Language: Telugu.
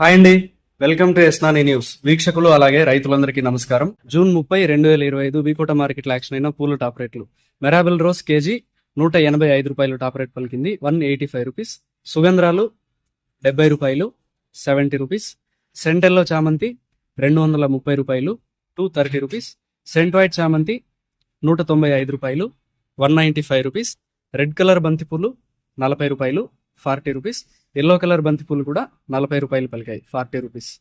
హాయ్ అండి. వెల్కమ్ టు ఎస్నాని న్యూస్. వీక్షకులు అలాగే రైతులందరికీ నమస్కారం. జూన్ ముప్పై రెండు వేల ఇరవై ఐదు వీకోట మార్కెట్ యాక్షన్ అయిన పూల టాప్ రేట్లు. మెరాబిల్ రోజ్ కేజీ నూట ఎనభై ఐదు రూపాయలు టాప్ రేట్ పలికింది. One eighty five rupees. సుగంధ్రాలు డెబ్బై రూపాయలు సెవెంటీ రూపీస్. సెంటెల్లో చామంతి రెండు వందల ముప్పై రూపాయలు two thirty rupees. Scent white చామంతి నూట తొంభై ఐదు రూపాయలు one ninety five rupees. Red colour బంతిపూలు నలభై రూపాయలు ఫార్టీ రూపీస్. ఎల్లో కలర్ బంతిపూలు కూడా నలభై రూపాయలు పలికాయి. Forty rupees.